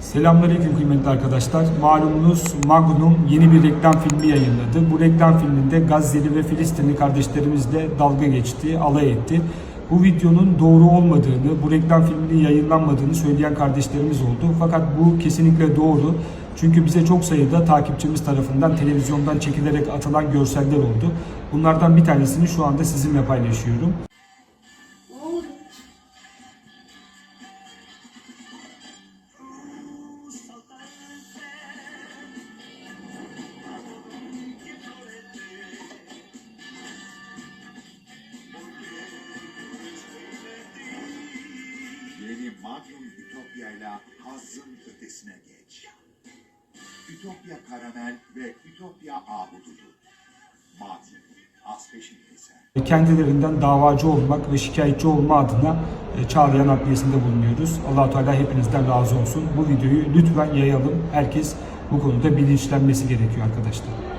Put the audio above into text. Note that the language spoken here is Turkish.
Selamünaleyküm kıymetli arkadaşlar. Malumunuz Magnum yeni bir reklam filmi yayınladı. Bu reklam filminde Gazze'li ve Filistinli kardeşlerimizle dalga geçti, alay etti. Bu videonun doğru olmadığını, bu reklam filminin yayınlanmadığını söyleyen kardeşlerimiz oldu. Fakat bu kesinlikle doğru. Çünkü bize çok sayıda takipçimiz tarafından televizyondan çekilerek atılan görseller oldu. Bunlardan bir tanesini şu anda sizinle paylaşıyorum. Magnum Ütopya ile hazzın ötesine geç. Ütopya karamel ve Ütopya ahududu. Magnum, kendilerinden davacı olmak ve şikayetçi olma adına e, çağlayan adliyesinde bulunuyoruz. allah Teala hepinizden razı olsun. Bu videoyu lütfen yayalım. Herkes bu konuda bilinçlenmesi gerekiyor arkadaşlar.